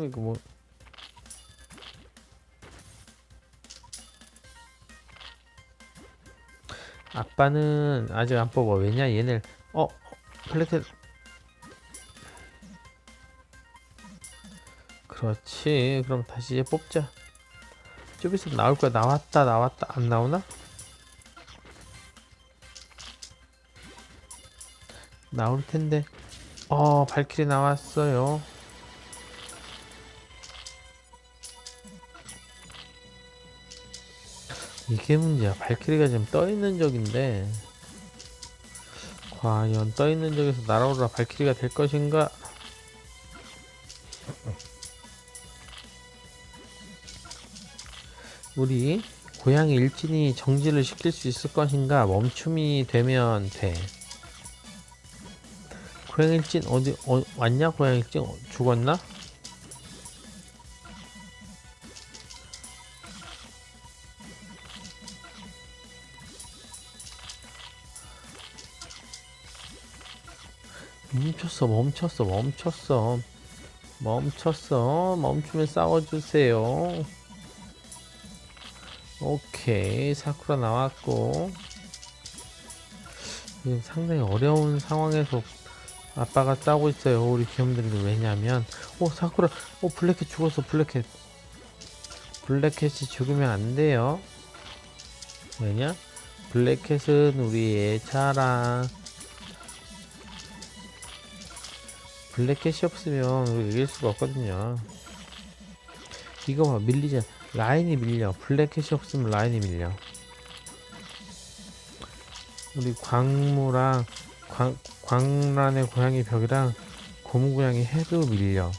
음, 이거 뭐. 아빠는 아직 안 뽑아. 왜냐, 얘네. 어, 플래트. 그렇지. 그럼 다시 이제 뽑자. 좀 있으면 나올 거야. 나왔다, 나왔다. 안 나오나? 나올 텐데. 어, 발키리 나왔어요. 이게 문제야. 발키리가 지금 떠 있는 적인데. 과연 떠 있는 적에서 날아오라 발키리가 될 것인가? 우리 고양이 일진이 정지를 시킬 수 있을 것인가? 멈춤이 되면 돼. 고양이 일진 어디 어, 왔냐? 고양이 일진 어, 죽었나? 멈췄어 멈췄어 멈췄어. 멈췄어. 멈추면 싸워주세요. 오케이 사쿠라 나왔고. 지금 상당히 어려운 상황에서 아빠가 싸우고 있어요 우리 귀염둥이들 왜냐면 오 사쿠라 오 블랙캣 죽었어 블랙캣. 블랙캣이 죽으면 안 돼요. 왜냐? 블랙캣은 우리의 자랑 블랙캣이 없으면 우리 이길 수가 없거든요. 이거 봐 밀리자 라인이 밀려. 블랙캣이 없으면 라인이 밀려. 우리 광무랑 광, 광란의 고양이 벽이랑 고무 고양이 해도 밀려.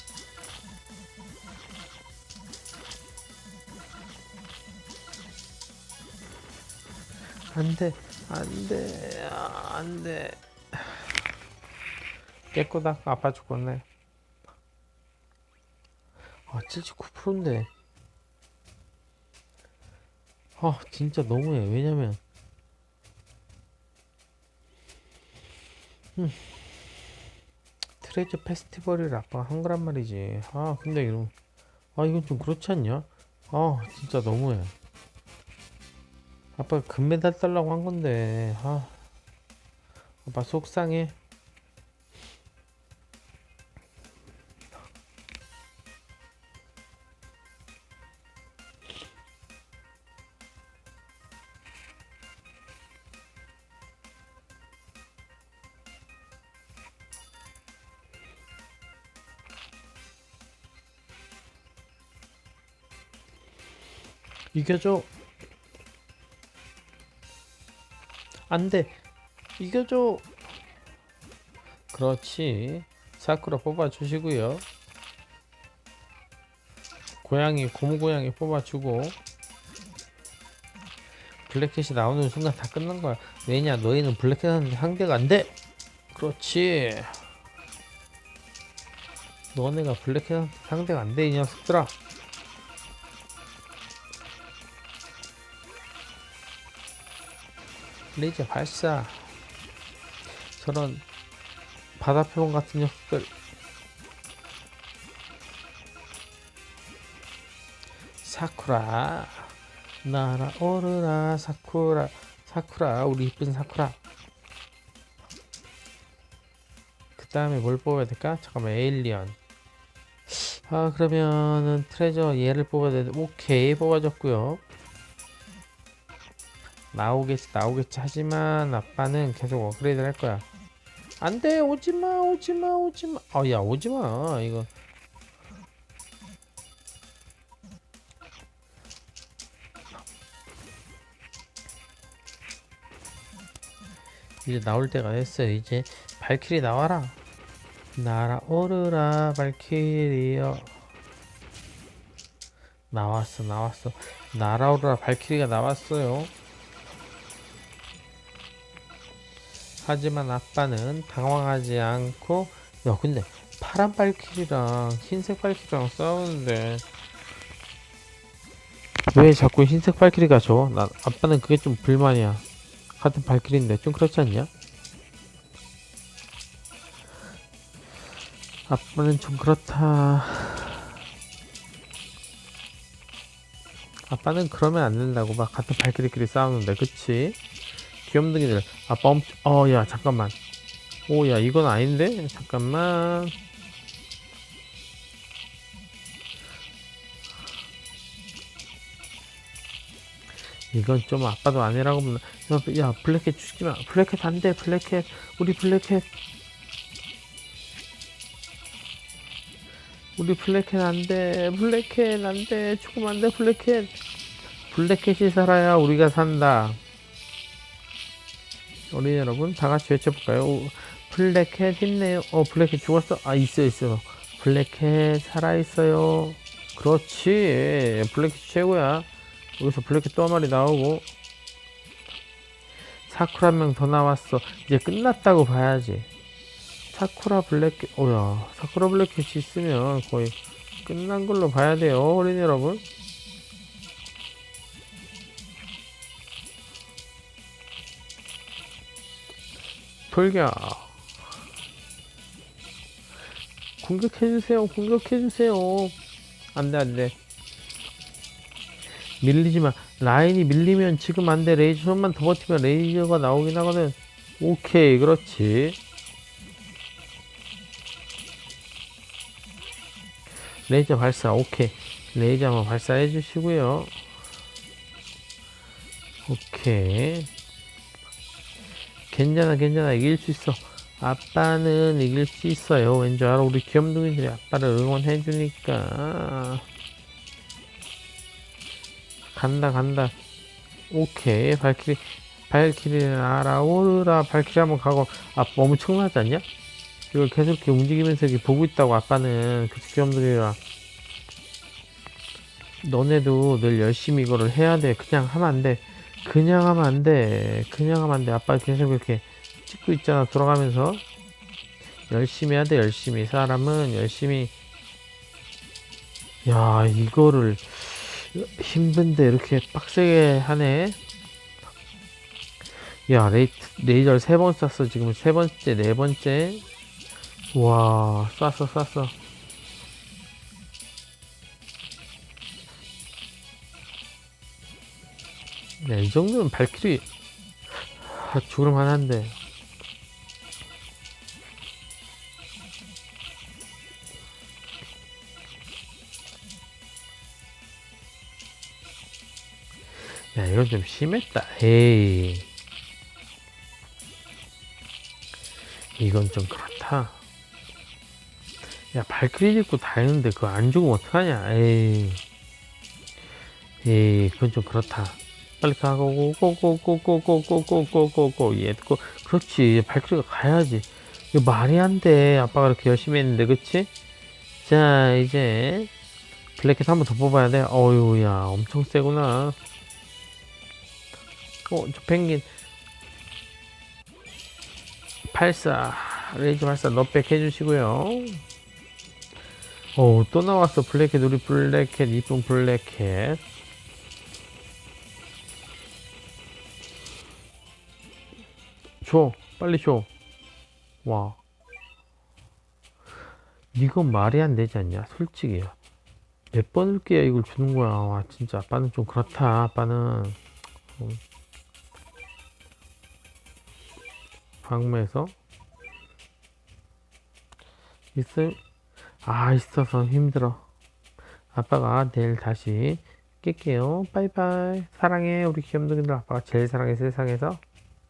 안돼 안돼 아, 안돼 깨끗다? 아파 죽겠네. 아 79%인데. 아 진짜 너무해. 왜냐면. 음, 트레저 페스티벌을 아빠가 한 거란 말이지. 아 근데 이런 아 이건 좀 그렇지 않냐? 아 진짜 너무해. 아빠가 금메달 달라고 한 건데. 아. 아빠 속상해 이겨줘. 안돼. 이겨줘. 그렇지. 사쿠라 뽑아주시고요. 고양이 고무고양이 뽑아주고. 블랙캣이 나오는 순간 다 끝난 거야. 왜냐? 너희는 블랙캣한테 상대가 안돼. 그렇지. 너네가 블랙캣한테 상대가 안돼 이 녀석들아 레이저 발사. 저런 바다 표범 같은 녀석들. 사쿠라 날아오르라 사쿠라 사쿠라 우리 이쁜 사쿠라. 그 다음에 뭘 뽑아야 될까? 잠깐만 에일리언. 아 그러면은 트레저 얘를 뽑아야 되는데 오케이 뽑아줬고요 나오겠지 나오겠지. 하지만 아빠는 계속 업그레이드 할 거야. 안돼. 오지마 오지마 오지마. 어야 오지마. 이거. 이제 나올 때가 됐어요 이제 발키리 나와라. 날아오르라 발키리여. 나왔어 나왔어. 날아오르라 발키리가 나왔어요 하지만 아빠는 당황하지 않고 야 근데 파란 발키리랑 흰색 발키리랑 싸우는데 왜 자꾸 흰색 발키리가 져? 난 아빠는 그게 좀 불만이야 같은 발키리인데 좀 그렇지 않냐? 아빠는 좀 그렇다 아빠는 그러면 안 된다고 막 같은 발키리끼리 싸우는데 그치? 귀염둥이들. 아빠 엄청 어야 잠깐만. 오야 이건 아닌데? 잠깐만. 이건 좀 아빠도 아니라고 보면 야, 야 블랙캣 죽지마. 블랙캣 안돼 블랙캣 우리 블랙캣 우리 블랙캣 안돼 블랙캣 안돼 죽으면 안돼 블랙캣 블랙캣이 살아야 우리가 산다 어린이 여러분 다 같이 외쳐볼까요? 오, 블랙캣 있네요. 어 블랙캣 죽었어? 아 있어 있어 블랙캣 살아있어요. 그렇지. 블랙캣 최고야. 여기서 블랙캣 또 한 마리 나오고. 사쿠라 한 명 더 나왔어. 이제 끝났다고 봐야지. 사쿠라 블랙캣 오야 사쿠라 블랙캣이 있으면 거의 끝난 걸로 봐야 돼요 어린이 여러분 돌격 공격해주세요. 공격해주세요. 안돼 안돼. 밀리지마 라인이 밀리면 지금 안돼. 레이저 좀만 더 버티면 레이저가 나오긴 하거든. 오케이 그렇지. 레이저 발사 오케이. 레이저 한번 발사해 주시고요. 오케이 괜찮아 괜찮아. 이길 수 있어. 아빠는 이길 수 있어요. 왠지 알아? 우리 귀염둥이들이 아빠를 응원해 주니까. 간다 간다. 오케이. 발키리 발키리 날아오르라. 발키리 한번 가고. 아 엄청나지 않냐? 이걸 계속 이렇게 움직이면서 이렇게 보고 있다고 아빠는. 그 귀염둥이라 너네도 늘 열심히 이거를 해야 돼. 그냥 하면 안돼 그냥 하면 안 돼. 그냥 하면 안 돼. 아빠 계속 이렇게 찍고 있잖아 돌아가면서. 열심히 해야 돼 열심히. 사람은 열심히. 야 이거를 힘든데 이렇게 빡세게 하네. 야 레이, 레이저를 세 번 쐈어 지금 세 번째 네 번째. 와 쐈어 쐈어 야, 이 정도면 발키리 아, 죽을 만한데. 야 이건 좀 심했다. 에이. 이건 좀 그렇다. 야 발키리 짚고 다 했는데 그거 안 죽으면 어떡하냐? 에이. 에이 그건 좀 그렇다 빨리 가고 고고고고고고고고고고고 얘고 그렇지 발키리가 가야지 이거 말이 안돼 아빠가 이렇게 열심히 했는데 그치 자 이제 블랙캣 한번 더 뽑아야 돼 어유야 엄청 세구나 어, 저 펭귄. 발사. 레이저 발사 넛백 해주시고요. 오, 또 나왔어. 블랙캣, 우리 블랙캣, 이쁜 블랙캣. 줘. 빨리 줘. 와. 이건 말이 안 되지 않냐? 솔직히. 몇 번을 깨야 이걸 주는 거야. 와, 진짜. 아빠는 좀 그렇다. 아빠는. 어. 방매에서 있을 아 있어서 힘들어 아빠가 내일 다시 깰게요 빠이빠이 사랑해 우리 귀염둥이들 아빠가 제일 사랑해 세상에서